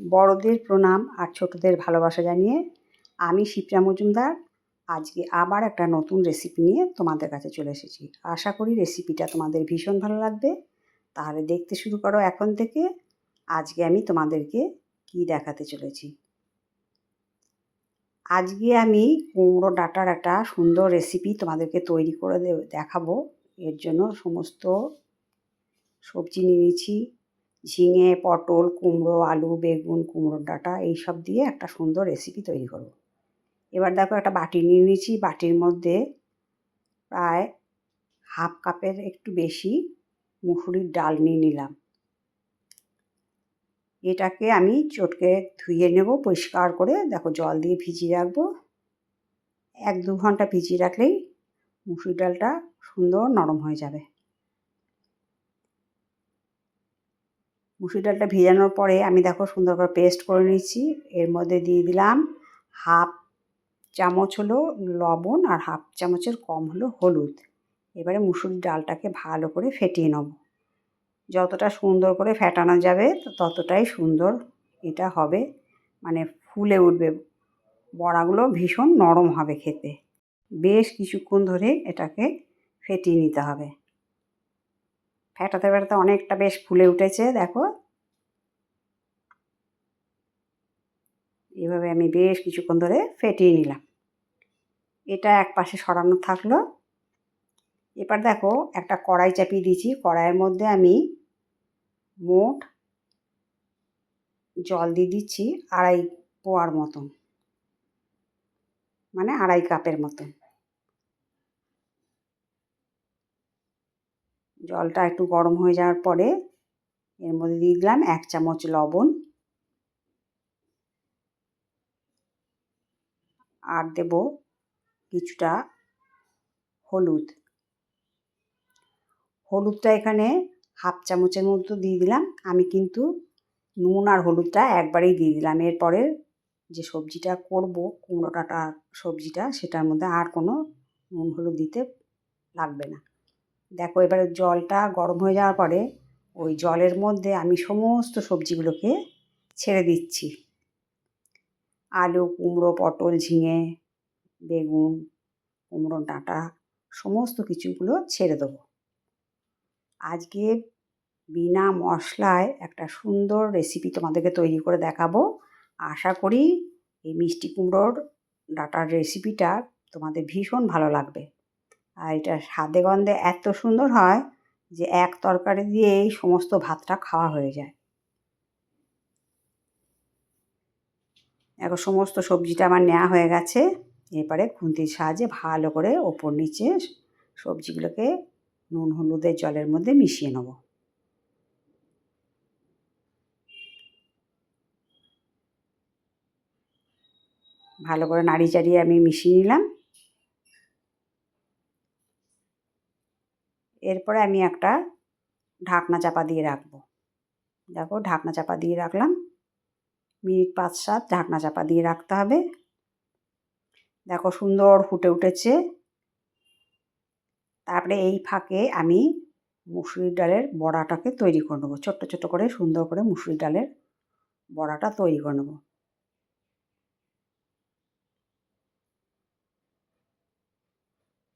বড়দের প্রণাম আর ছোটদের ভালোবাসা জানিয়ে আমি শিপ্রা মজুমদার। আজকে আবার একটা নতুন রেসিপি নিয়ে তোমাদের কাছে চলে এসেছি। আশা করি রেসিপিটা তোমাদের ভীষণ ভালো লাগবে। তাহলে দেখতে শুরু করো এখন থেকে। আজকে আমি তোমাদেরকে কি দেখাতে চলেছি? আজকে আমি কুমড়ো ডাঁটার একটা সুন্দর রেসিপি তোমাদেরকে তৈরি করে দেখাবো। এর জন্য সমস্ত সবজি নিয়ে নিয়েছি। ঝিঙে, পটল, কুমড়ো, আলু, বেগুন কুমড়োর ডাঁটা এইসব দিয়ে একটা সুন্দর রেসিপি তৈরি করব। এবার দেখো একটা বাটি নিয়ে নিয়েছি। বাটির মধ্যে প্রায় হাফ কাপের একটু বেশি মুসুরির ডাল নিয়ে নিলাম। এটাকে আমি চটকে ধুয়ে নেব পরিষ্কার করে। দেখো জল দিয়ে ভিজিয়ে রাখব। এক দু ঘণ্টা ভিজিয়ে রাখলেই মুসুরি ডালটা সুন্দর নরম হয়ে যাবে। মুসুর ডালটা ভেজানোর পরে আমি দেখো সুন্দর করে পেস্ট করে নিয়েছি। এর মধ্যে দিয়ে দিলাম হাফ চামচ হলো লবণ আর হাফ চামচের কম হলো হলুদ। এবারে মুসুর ডালটাকে ভালো করে ফেটিয়ে নেব। যতটা সুন্দর করে ফেটানো যাবে ততটাই সুন্দর এটা হবে। মানে ফুলে উঠবে। বড়াগুলো ভীষণ নরম হবে খেতে। বেশ কিছুক্ষণ ধরে এটাকে ফেটিয়ে নিতে হবে। ফেটাতে ফেটাতে অনেকটা বেশ ফুলে উঠেছে, দেখো। এভাবে আমি বেশ কিছুক্ষণ ধরে ফেটিয়ে নিলাম। এটা এক পাশে সরানো থাকল। এবার দেখো, একটা কড়াই চাপিয়ে দিয়েছি। কড়াইয়ের মধ্যে আমি মোট জল দিয়ে দিচ্ছি আড়াই পোয়ার মতন। মানে আড়াই কাপের মতন। জলটা একটু গরম হয়ে যাওয়ার পরে এর মধ্যে দিয়ে দিলাম এক চামচ লবণ। আর দেব কিছুটা হলুদ। হলুদটা এখানে হাফ চামচের মতো দিয়ে দিলাম। আমি কিন্তু নুন আর হলুদটা একবারেই দিয়ে দিলাম। এরপরে যে সবজিটা করব কুমড়ো ডাঁটা সবজিটা, সেটার মধ্যে আর কোনো নুন হলুদ দিতে লাগবে না। দেখো এবারে জলটা গরম হয়ে যাওয়ার পরে ওই জলের মধ্যে আমি সমস্ত সবজিগুলোকে ছেড়ে দিচ্ছি। আলু, কুমড়ো, পটল, ঝিঙে, বেগুন, কুমড়ো, ডাঁটা সমস্ত কিছুগুলো ছেড়ে দেবো। আজকে বিনা মশলায় একটা সুন্দর রেসিপি তোমাদেরকে তৈরি করে দেখাবো। আশা করি এই মিষ্টি কুমড়োর ডাটার রেসিপিটা তোমাদের ভীষণ ভালো লাগবে। আর এটা স্বাদে গন্ধে এত সুন্দর হয় যে এক তরকারি দিয়েই সমস্ত ভাতটা খাওয়া হয়ে যায়। এখন সমস্ত সবজিটা আমার নেওয়া হয়ে গেছে। এরপরে খুন্তির সাহায্যে ভালো করে ওপর নিচে সবজিগুলোকে নুন হলুদের জলের মধ্যে মিশিয়ে নেব। ভালো করে নাড়ি চাড়িয়ে আমি মিশিয়ে নিলাম। এরপরে আমি একটা ঢাকনা চাপা দিয়ে রাখব। দেখো, ঢাকনা চাপা দিয়ে রাখলাম। মিনিট পাঁচ সাত ঢাকনা চাপা দিয়ে রাখতে হবে। দেখো, সুন্দর ফুটে উঠেছে। তারপরে এই ফাঁকে আমি মুসুরির ডালের বড়াটাকে তৈরি করে নেব। ছোট্ট ছোট্ট করে, সুন্দর করে মুসুরির ডালের বড়াটা তৈরি করে নেব।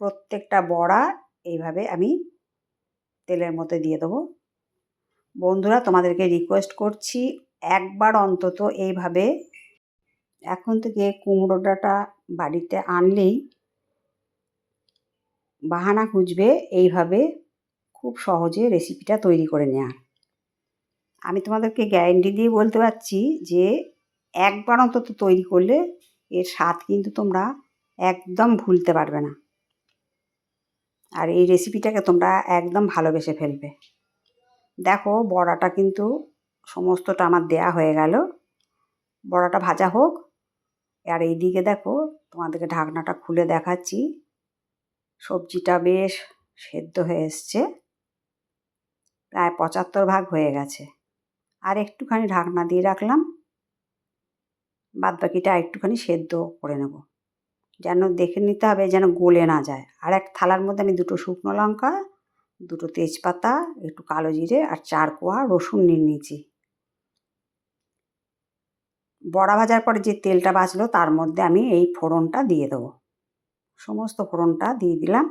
প্রত্যেকটা বড়া এইভাবে আমি তেলের মধ্যে দিয়ে দেবো। বন্ধুরা, তোমাদেরকে রিকোয়েস্ট করছি একবার অন্তত এইভাবে এখন থেকে কুমড়ো বাড়িতে আনলেই বাহানা খুঁজবে এইভাবে খুব সহজে রেসিপিটা তৈরি করে নেওয়ার আমি তোমাদেরকে গ্যারেন্টি দিয়ে বলতে পারছি যে একবার অন্তত তৈরি করলে এর স্বাদ কিন্তু তোমরা একদম ভুলতে পারবে না। আর এই রেসিপিটাকে তোমরা একদম ভালোবেসে ফেলবে। দেখো, বড়াটা কিন্তু সমস্তটা আমার দেয়া হয়ে গেল। বড়াটা ভাজা হোক। আর এই দিকে দেখো, তোমাদেরকে ঢাকনাটা খুলে দেখাচ্ছি। সবজিটা বেশ সেদ্ধ হয়ে এসছে। প্রায় পঁচাত্তর ভাগ হয়ে গেছে। আর একটুখানি ঢাকনা দিয়ে রাখলাম। বাদ বাকিটা একটুখানি সেদ্ধ করে নেব। যেন দেখে নিতে হবে যেন গলে না যায়। আর এক থালার মধ্যে আমি দুটো শুকনো লঙ্কা, দুটো তেজপাতা, একটু কালো জিরে আর চার কোয়া রসুন নিয়ে নিয়েছি। বড়া ভাজার পরে যে তেলটা বাঁচলো তার মধ্যে আমি এই ফোড়নটা দিয়ে দেবো। সমস্ত ফোড়নটা দিয়ে দিলাম।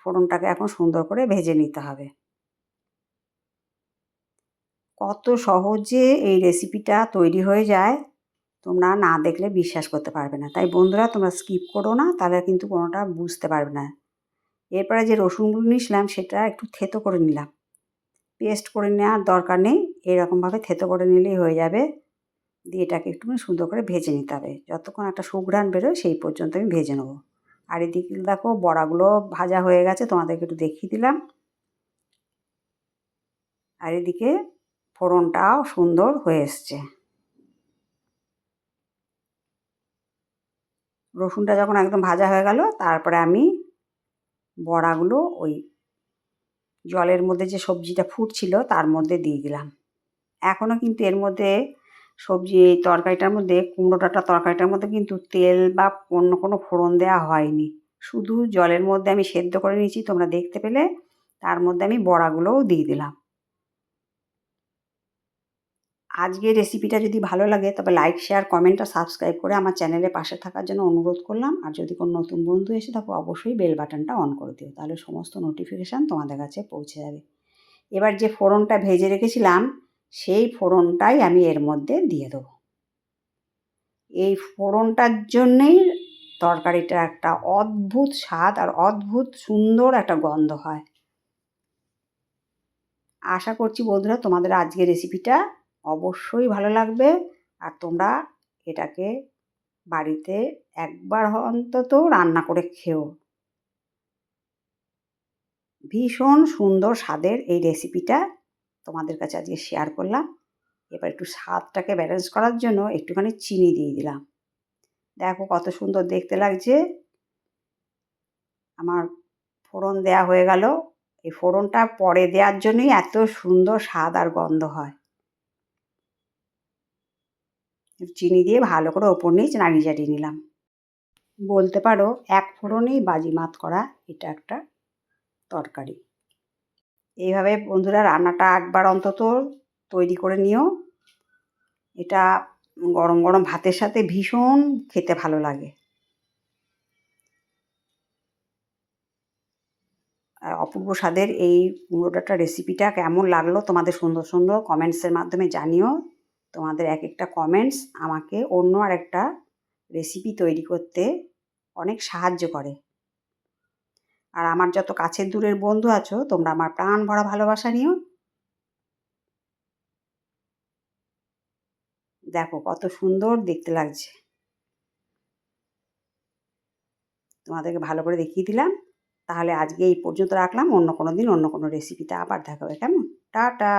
ফোড়নটাকে এখন সুন্দর করে ভেজে নিতে হবে। কত সহজে এই রেসিপিটা তৈরি হয়ে যায়। তোমরা না দেখলে বিশ্বাস করতে পারবে না। তাই বন্ধুরা, তোমরা স্কিপ করো না, তাহলে কিন্তু কোনোটা বুঝতে পারবে না। এরপরে যে রসুনগুলো নিয়েছিলাম, সেটা একটু থেতো করে নিলাম। পেস্ট করে নেওয়ার দরকার নেই, এরকমভাবে থেতো করে নিলেই হয়ে যাবে। দিয়ে এটাকে একটুখানি সুন্দর করে ভেজে নিতে হবে। যতক্ষণ একটা সুঘ্রাণ বেরোয়, সেই পর্যন্ত আমি ভেজে নেব। আর এদিকে দেখো, বড়াগুলো ভাজা হয়ে গেছে, তোমাদেরকে একটু দেখিয়ে দিলাম। আর এদিকে ফোড়নটাও সুন্দর হয়ে এসছে। রসুনটা যখন একদম ভাজা হয়ে গেল, তারপরে আমি বড়াগুলো ওই জলের মধ্যে যে সবজিটা ফুটছিল তার মধ্যে দিয়ে দিলাম। এখনও কিন্তু এর মধ্যে সবজি, এই তরকারিটার মধ্যে কুমড়ো ডাঁটা তরকারিটার মধ্যে কিন্তু তেল বা অন্য কোনো ফোড়ন দেওয়া হয়নি। শুধু জলের মধ্যে আমি সেদ্ধ করে নিয়েছি, তোমরা দেখতে পেলে, তার মধ্যে আমি বড়াগুলোও দিয়ে দিলাম। আজকের রেসিপিটা যদি ভালো লাগে, তবে লাইক শেয়ার কমেন্ট আর সাবস্ক্রাইব করে আমার চ্যানেলের পাশে থাকার জন্য অনুরোধ করলাম। আর যদি কোনো নতুন বন্ধু এসে থাকো, অবশ্যই বেল বাটনটা অন করে দিও, তাহলে সমস্ত নোটিফিকেশান তোমাদের কাছে পৌঁছে যাবে। এবার যে ফোড়নটা ভেজে রেখেছিলাম, সেই ফোড়নটাই আমি এর মধ্যে দিয়ে দেবো। এই ফোড়নটার জন্যেই তরকারিটা একটা অদ্ভুত স্বাদ আর অদ্ভুত সুন্দর একটা গন্ধ হয়। আশা করছি বন্ধুরা, তোমাদের আজকের রেসিপিটা অবশ্যই ভালো লাগবে। আর তোমরা এটাকে বাড়িতে একবার অন্তত রান্না করে খেও। ভীষণ সুন্দর স্বাদের এই রেসিপিটা তোমাদের কাছে আজকে শেয়ার করলাম। এবার একটু স্বাদটাকে ব্যালেন্স করার জন্য একটুখানি চিনি দিয়ে দিলাম। দেখো কত সুন্দর দেখতে লাগছে। আমার ফোড়ন দেয়া হয়ে গেল। এই ফোড়নটা পরে দেওয়ার জন্যই এত সুন্দর স্বাদ আর গন্ধ হয়। চিনি দিয়ে ভালো করে ওপর নিয়ে নাড়িয়ে চাটিয়ে নিলাম। বলতে পারো এক ফোড়নেই বাজিমাত করা এটা একটা তরকারি। এইভাবে বন্ধুরা রান্নাটা একবার অন্তত তৈরি করে নিও। এটা গরম গরম ভাতের সাথে ভীষণ খেতে ভালো লাগে। আর অপূর্ব স্বাদের এই কুমড়ো ডাঁটা রেসিপিটা কেমন লাগল তোমাদের সুন্দর সুন্দর কমেন্টসের মাধ্যমে জানিও। তোমাদের এক একটা কমেন্টস আমাকে অন্য আর একটা রেসিপি তৈরি করতে অনেক সাহায্য করে। আর আমার যত কাছের দূরের বন্ধু আছো, তোমরা আমার প্রাণ ভরা ভালোবাসা নিও। দেখো কত সুন্দর দেখতে লাগছে। তোমাদেরকে ভালো করে দেখিয়ে দিলাম। তাহলে আজকে এই পর্যন্ত রাখলাম। অন্য কোনো দিন অন্য কোনো রেসিপিতে আবার দেখা হবে। কেমন? টাটা!